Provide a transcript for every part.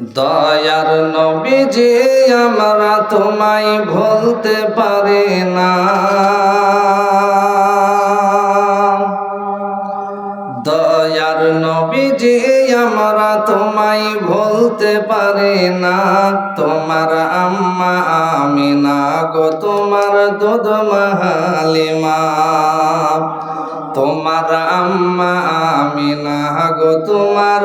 দয়ার নবীজি আমরা তোমায় ভুলতে পারি না। দয়ার নবীজি আমরা তোমায় ভুলতে পারি না। তোমার আম্মা আমিনা গো, তোমার দুধ মাহালিমা। তোমার আম্মা আমিনা গো, তোমার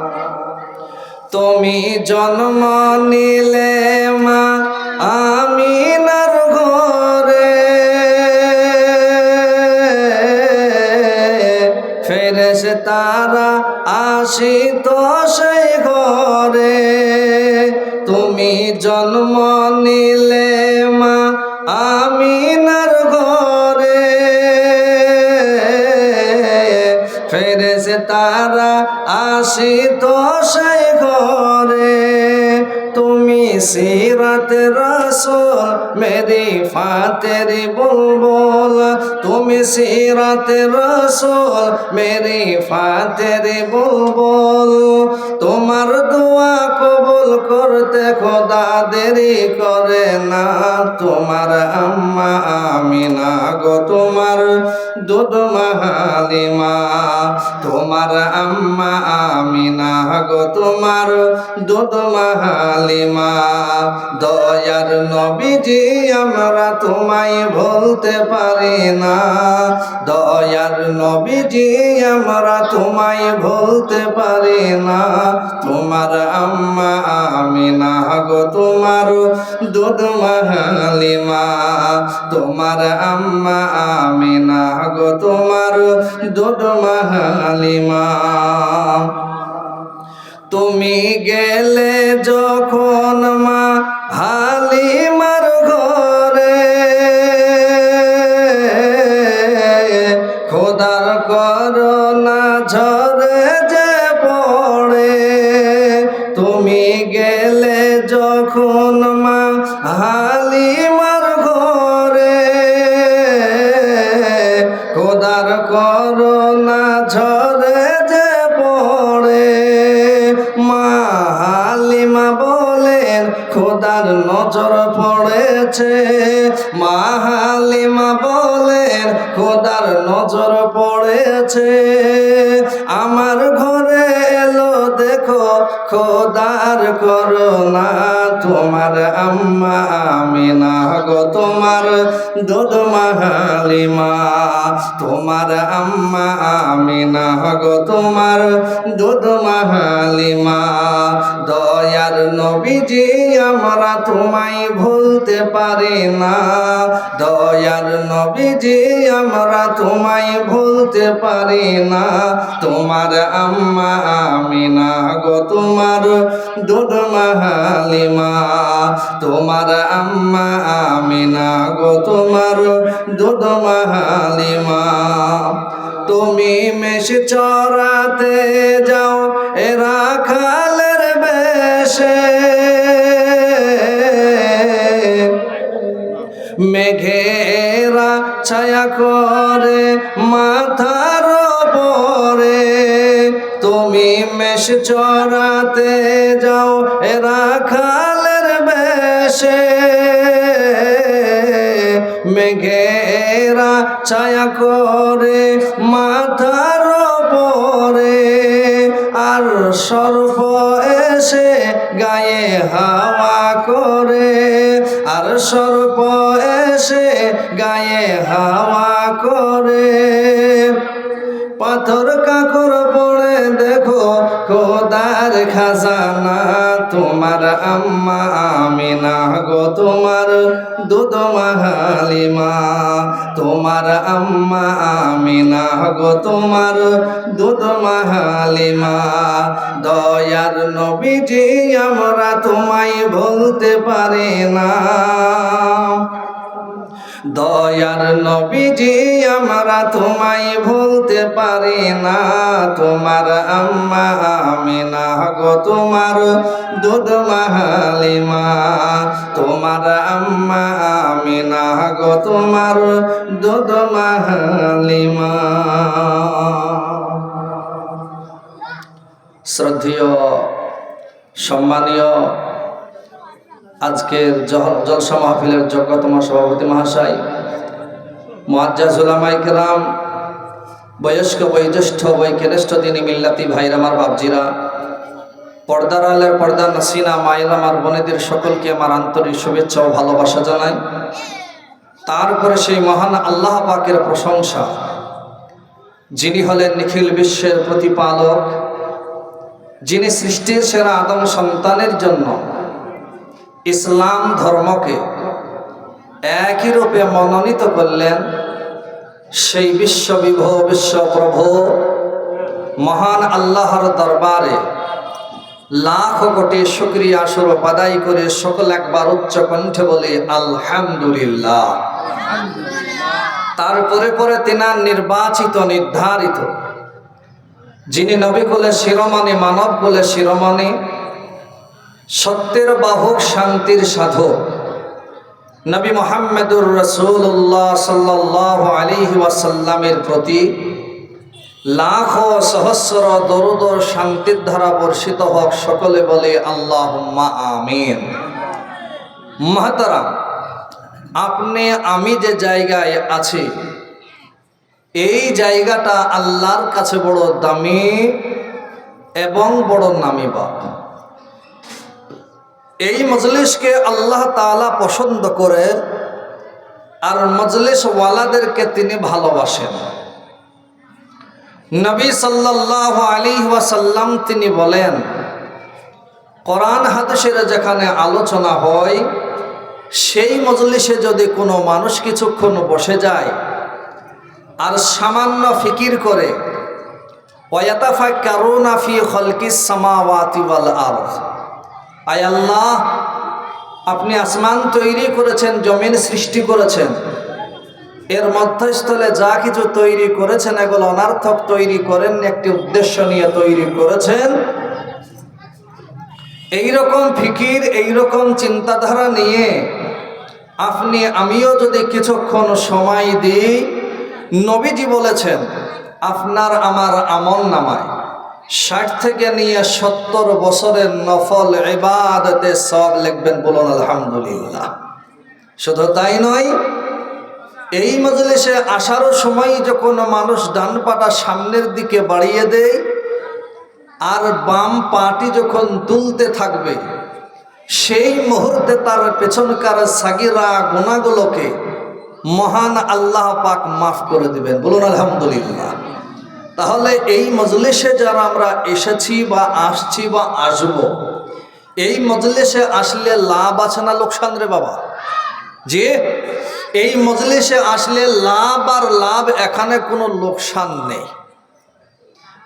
তুমি জন্ম নিলে মা আমি নার ঘরে। ফেরেস তারা আসিত ফেরেস তারা আসিত সে ঘরে তুমি সিরাত রসুল মেরি ফাতেরি বুলবুল। তুমি সিরাত রসুল মেরি ফাতেরি বুলবুল। তোমার দোয়া কবুল করতে খোদা দেরি করে না। তোমার আম্মা আমিনা গো, তোমার দুধ মাহালিমা। তোমার আম্মা আমিনা গো, তোমার দুধ মাহালিমা। দয়ার নবীজি, আমরা তোমায় ভুলতে পারি না। দয়ার নবীজি, আমরা তোমায় ভুলতে পারি না। তোমার আম্মা আমিনা গো, তোমার দুধ মাহালিমা। তোমার আম্মা আমিনা গো, তোমার দুধ মাহালিমা। তুমি গেলে যখন মা হালিমার ঘরে। খোদার করোনা ঝরে যে পড়ে। মা হালিমা বলেন, খোদার নজর পড়েছে। মা হালিমা বলেন, খোদার নজর পড়েছে। আমার ঘরে এলো, দেখো, খোদার করোনা তোমার আম্মা আমিনা গো তোমার দুধ মাহালিমা। তোমার আম্মা আমিনা গো তোমার দুধ মাহালিমা। দয়ার নবীজি, আমরা তোমায় ভুলতে পারি না। দয়ার নবীজি, আমরা তোমায় ভুলতে পারি না। তোমার আম্মা আমিনা গো, তোমার দুধ মাহালিমা। তোমার আম্মা আমিনা গো, তোমার দুধ মাহালিমা। তুমি মেষ চড়াতে যাও, এরা খালের বেশে মেঘেরা ছায়া করে মাথার পরে তুমি মেষ চড়াতে যাও এরা খালের বেশে। মেঘেরা ছায়া করে মাথার পরে আর সর্প এসে গায়ে হাওয়া করে আর সর্প এসে গায়ে হাওয়া করে। পাথর কাকর খোদার খাজানা, তোমার আম্মা আমিনা গো, তোমার দুধ মাহালিমা, তোমার আম্মা আমিনা গো, তোমার দুধ মাহালিমা। দয়ার নবীজি, আমরা তোমায় বলতে পারি না। দয়ার নবীজি আমরা তোমায় ভুলতে পারি না। তোমার আম্মা আমিনা গো, তোমার দুধ মাহালিমা। তোমার আম্মা আমিনা গো, তোমার দুধ মাহালিমা। শ্রদ্ধেয়, সম্মানীয় আজকের জল- জলসা মাহফিলের যোগ্যতম সভাপতি মহাশয় কেরাম, বয়স্ক, বয়োজ্যেষ্ঠ বৈকেরেষ্ঠ দিনী মিল্লাতি ভাইর আমার বাবজিরা পর্দার আলের পর্দা নাসিনা, মায়ের আমার বোনেদের সকলকে আমার আন্তরিক শুভেচ্ছা ও ভালোবাসা জানাই। তারপরে সেই মহান আল্লাহ পাকের প্রশংসা, যিনি হলেন নিখিল বিশ্বের প্রতিপালক, যিনি সৃষ্টির সেরা আদম সন্তানের জন্য ইসলাম ধর্মকে একই রূপে মনোনীত করলেন সেই বিশ্ববিভব বিশ্বপ্রভু, মহান আল্লাহর দরবারে লাখ কোটি শুক্রিয়া স্বরূপ আদায় করে সকল একবার উচ্চ কণ্ঠে বলে, আলহামদুলিল্লাহ। তারপরে পরে তিনার নির্বাচিত, নির্ধারিত। যিনি নবী কুলে শিরোমণি, মানব কুলে শিরোমণি সত্যের বাহক, শান্তির সাধক। নবী মোহাম্মদুর রসুল্লাহ সাল্লাহ আলিহি ওয়াসাল্লামের প্রতি লাখ সহস্র দরুদর শান্তির ধারা বর্ষিত হোক, সকলে বলে আল্লাহ আমিন। মহাতারা আপনি, আমি যে জায়গায় আছি, এই জায়গাটা আল্লাহর কাছে বড় দামি এবং বড় নামি বাপ এই মজলিসকে আল্লাহ তাআলা পছন্দ করে আর মজলিস ওয়ালাদেরকে তিনি ভালোবাসেন। নবী সাল্লাল্লাহু আলী ওয়াসাল্লাম তিনি বলেন, কোরআন হাদিসের যেখানে আলোচনা হয়, সেই মজলিসে যদি কোনো মানুষ কিছুক্ষণ বসে যায় আর সামান্য ফিকির করে ওয়াতাফা কারুনা ফি খলকিস সামাওয়াতি ওয়াল আরদ। আয় আল্লাহ, আপনি আসমান তৈরি করেছেন, জমিন সৃষ্টি করেছেন। এর মধ্যস্থলে যা কিছু তৈরি করেছেন, এগুলো অনার্থক তৈরি করেন একটি উদ্দেশ্য নিয়ে তৈরি করেছেন। এই রকম ফিকির এই রকম চিন্তাধারা নিয়ে আপনি, আমিও যদি কিছুক্ষণ সময় দিই, নবীজি বলেছেন, আপনার আমার আমল নামায়। ষাট থেকে নিয়ে সত্তর বছরের নফল এবাদতে সব লিখবেন বলুন আলহামদুলিল্লাহ। শুধু তাই নয়, এই মজলিসে আসারও সময় যখন মানুষ ডান পাটা সামনের দিকে বাড়িয়ে দেয়, আর বাম পাটি যখন তুলতে থাকবে, সেই মুহূর্তে তার পেছনকার সাগিরা গুণাগুলোকে মহান আল্লাহ পাক মাফ করে দিবেন। বলুন আলহামদুলিল্লাহ। তাহলে এই মজলিসে যারা আমরা এসেছি বা আসছি বা আসব, এই মজলিসে আসলে লাভ আছে না লোকসান রে বাবা? যে এই মজলিসে আসলে লাভ আর লাভ এখানে কোনো লোকসান নেই।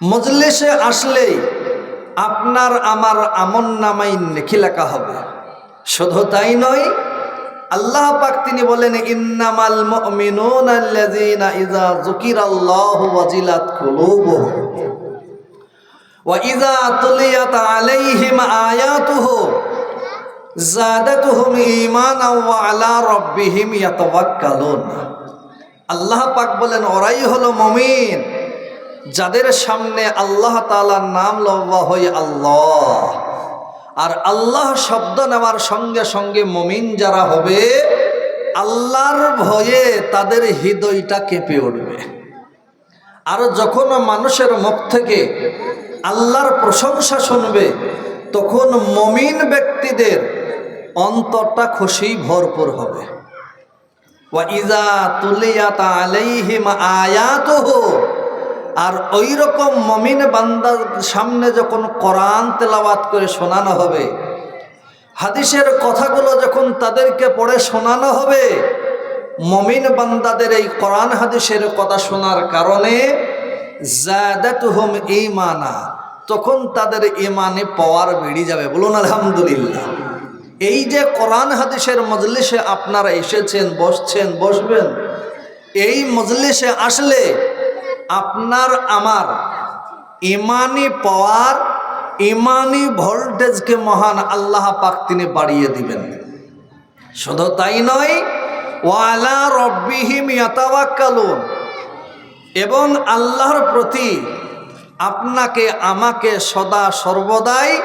মজলিসে আসলেই আপনার আমার আমন নামাই লেখি লেখা হবে। শুধু তাই নয় আল্লাহ পাক তিনি বলেন, ইন্নামাল মুমিনুনা আল্লাযীনা ইযা যুকিরাল্লাহু ওয়াজিলাত কুলুবুহুম ওয়া ইযা তুলিয়াত আলাইহিম আয়াতুহু জাদাতুহুম ঈমানাও ওয়া আলা রাব্বিহিম ইয়াতাওয়াক্কালুন। আল্লাহ পাক বলেন, ওরাই হলো মুমিন যাদের সামনে আল্লাহ তাআলার নাম লওয়া হয় আল্লাহ। আর আল্লাহ শব্দ নেওয়ার সঙ্গে সঙ্গে মমিন যারা হবে, আল্লাহর ভয়ে তাদের হৃদয়টা কেঁপে উঠবে। আর যখন মানুষের মুখ থেকে আল্লাহর প্রশংসা শুনবে, তখন মমিন ব্যক্তিদের অন্তরটা খুশি ভরপুর হবে। ওয়া ইজা তুলিয়াত আলাইহিম আয়াতুহু আর ওই রকম মমিন বান্দার সামনে যখন কোরআন তেলাওয়াত করে শোনানো হবে, হাদিসের কথাগুলো যখন তাদেরকে পড়ে শোনানো হবে, মমিন বান্দাদের এই কোরআন হাদিসের কথা শোনার কারণে ঈমানা, তখন তাদের ইমানে পাওয়ার বেড়ে যাবে। বলুন, আলহামদুলিল্লাহ। এই যে কোরআন হাদিসের মজলিসে আপনারা এসেছেন, বসছেন, বসবেন, এই মজলিসে আসলে আপনার, আমার ইমানি পাওয়ার, ইমানি ভোল্টেজকে মহান আল্লাহ পাক তিনি বাড়িয়ে দিবেন। শুধু তাই নয়, ওয়ালা রব্বিহিম ইয়াতাওয়াক্কালুন, এবং আল্লাহর প্রতি আপনাকে, আমাকে সদা সর্বদাই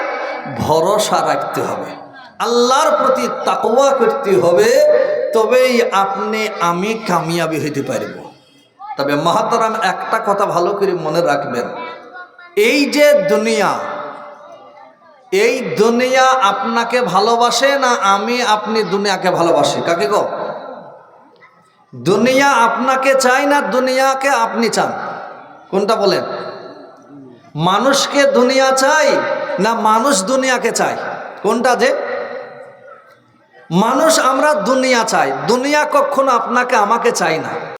ভরসা রাখতে হবে। আল্লাহর প্রতি তাকওয়া করতে হবে, তবেই আপনি, আমি কামিয়াবি হইতে পারব। তবে মহাতারাম একটা কথা ভালো করে মনে রাখবেন। এই যে দুনিয়া, এই দুনিয়া আপনাকে ভালোবাসে না আমি আপনি দুনিয়াকে ভালোবাসি? কাকে গো? দুনিয়া আপনাকে চাই না দুনিয়াকে আপনি চান? কোনটা বলেন? মানুষকে দুনিয়া চাই না মানুষ দুনিয়াকে চাই কোনটা যে? মানুষ আমরা দুনিয়া চাই। দুনিয়া কখনো আপনাকে, আমাকে চাই না।